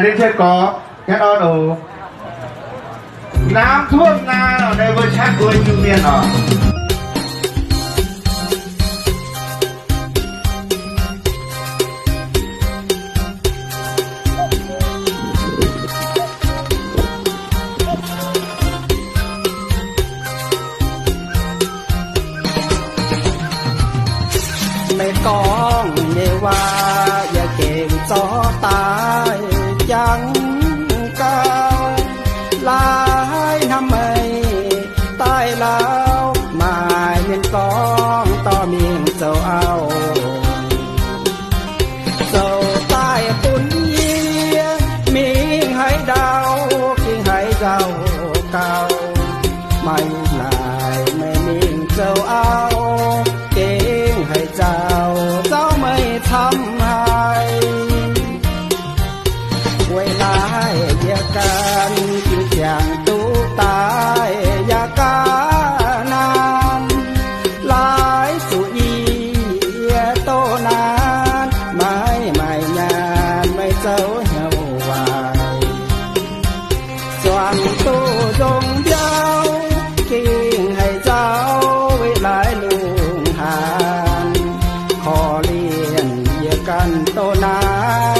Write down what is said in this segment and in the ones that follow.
อันนี้เชื่อกอแค่ออนโอน้ำท่วมนาเนาะในเวอร์ชันเวอร์ยูเนียนเนาะไม่กองเยว่าอย่า เวลากันกินอย่างตู้ตายอย่ากานานหลายสุอีโตนานไม่ไม่งานไม่เจ้าเหี่ยววายจวนตู้จงเย้ากิงให้เจ้าเวลาลุงหานขอเลียนเยี่ยกันโตนาน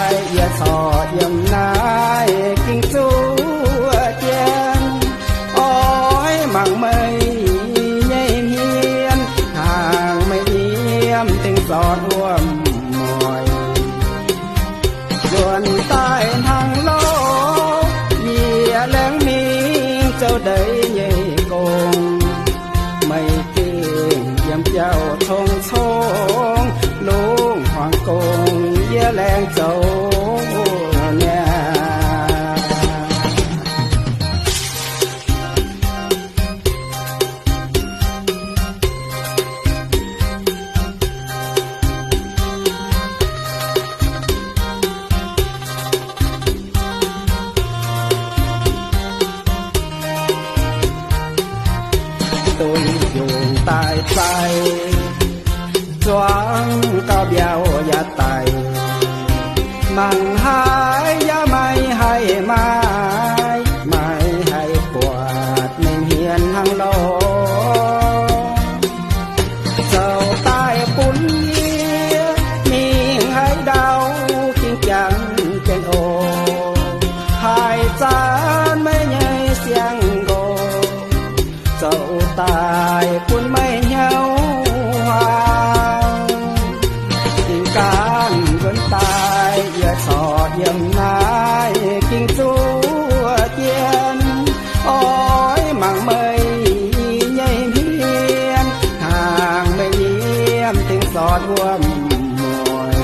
ยมั่งไม่ใหญ่เพียนทางไม่เยี่ยมถึงสอดร่วมมอยส่วนใต้ทางโลกเหยียแหลงมีเจ้าใดใหญ่กง ไม่เก่งเยี่ยมเจ้าทงชงลุงห่างกงเยี่ยแรงเจ้า ใต้ใจจวง ถึงสอดร่วมมวย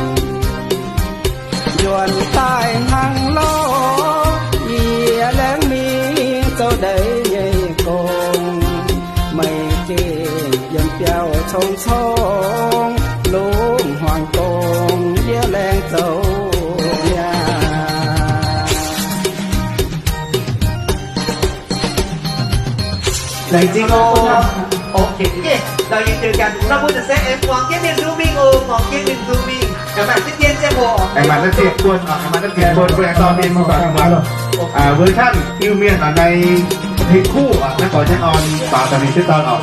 ยวนใต้ทางโลกเหยียแหลงมีเจ้าใดใหญ่กงไม่เก่งยันเปียวชงชงลุงห่วงกงเยี่ยแรงเจ้ายา โอเคโอ OK，เรายังเจอกันเราพูดจะเซฟหวังเยี่ยมเป็นรูมิงโอหวังเยี่ยมเป็นรูมิงกับแบบที่เย็นเจ้าโบไอ้มันนั่นเทียบควรอะไอ้มันนั่นเทียบควรแปลตอนนี้มาแบบว่าอ่าเวอร์ชันยูเมียนในเพลงคู่อะนักขอชันออนป่าตอนนี้ที่ตอนออก